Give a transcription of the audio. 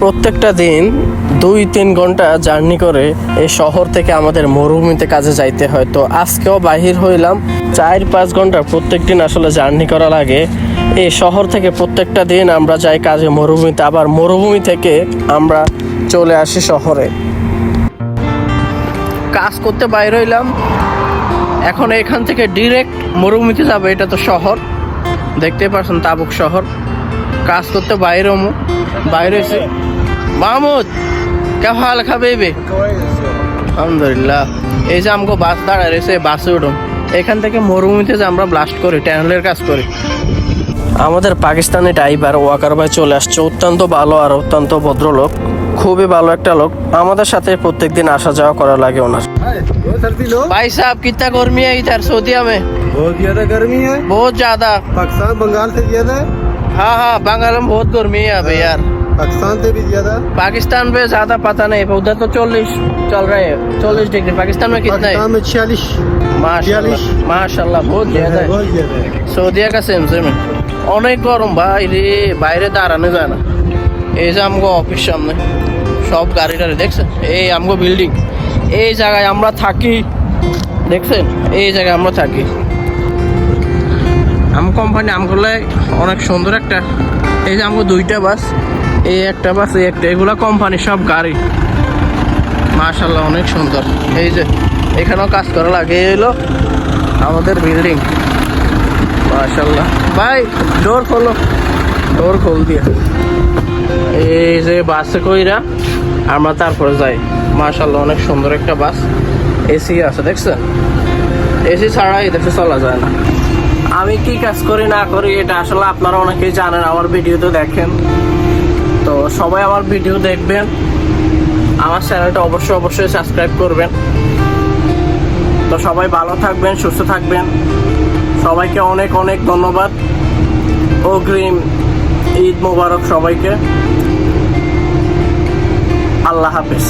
প্রত্যেকটা দিন দুই, তিন ঘণ্টা জার্নি করে এই শহর থেকে আমাদের মরুভূমিতে কাজে যাইতে হয়। তো আজকেও বাহির হইলাম। চার, পাঁচ ঘণ্টা প্রত্যেক দিন আসলে জার্নি করা লাগে। এই শহর থেকে প্রত্যেকটা দিন আমরা যাই কাজে মরুভূমিতে। আবার মরুভূমি থেকে আমরা চলে আসি শহরে। কাজ করতে বাইর হইলাম। এখন এখান থেকে ডিরেক্ট মরুভূমিতে যাবে। এটা তো শহর। দেখতে পাচ্ছেন তাবুক শহর। কাজ করতে বাইরে বাইরে মাহমুদ কে হাল খাবে আলহামদুলিল্লাহ এই যে আমাকে বাস দাঁড়ায় রয়েছে বাসে উঠুন এখান থেকে মরুভূমিতে যে আমরা ব্লাস্ট করি ট্যানেলের কাজ করি আমাদের পাকিস্তানি ড্রাইভার ওয়াকার ভাই চলে আসছে অত্যন্ত ভালো আর অত্যন্ত ভদ্রলোক খুবই ভালো একটা লোক আমাদের সাথে প্রত্যেকদিন আসা যাওয়া করা লাগে ওনার वो सर्दी लो भाई साहब कितना गर्मी है इधर सऊदिया में बहुत ज्यादा गर्मी है बहुत ज्यादा पाकिस्तान बंगाल से ज्यादा है हाँ हाँ बंगाल में बहुत गर्मी है अभी यार पाकिस्तान से भी ज्यादा पाकिस्तान में ज्यादा पता नहीं पर उधर तो चालीस चल रहे हैं चालीस डिग्री पाकिस्तान में कितना है पाकिस्तान में छियालीस माशाल्लाह 42 माशाल्लाह बहुत ज्यादा है बहुत ज्यादा है সৌদিয়া কাছে সেম অনেক গরম ভাই রে বাইরে দাঁড়ানো যায় না এই যে আমগো অফিস সামনে সব গাড়ি টাড়ি দেখছেন এই আমগো বিল্ডিং এই জায়গায় আমরা থাকি দেখছেন এই জায়গায় আমরা থাকি আম কোম্পানি আমগুলো অনেক সুন্দর একটা এই যে আমগো দুইটা বাস এই একটা বাস, এই একটা, এগুলা কোম্পানি সব গাড়ি। মাশাল্লাহ অনেক সুন্দর। এই যে, এখানেও কাজ করা লাগে, এই হলো আমাদের বিল্ডিং মাশাল্লাহ ভাই ডোর খোলো। ডোর খোল দিয়ে। এই যে বাসে কইরা আমরা তারপরে যাই। মাশাল্লাহ অনেক সুন্দর একটা বাস। এসি আছে দেখছেন এসি ছাড়া দেশে চলা যায় না। আমি কি কাজ করি, না করি, এটা আসলে আপনারা অনেকেই জানেন, আমার ভিডিওতে দেখেন। তো সবাই আমার ভিডিও দেখবেন। আমার চ্যানেলটা অবশ্যই অবশ্যই সাবস্ক্রাইব করবেন। তো সবাই ভালো থাকবেন, সুস্থ থাকবেন। সবাইকে অনেক অনেক ধন্যবাদ। অগ্রিম ঈদ মোবারক সবাইকে। আল্লাহ হাফেজ।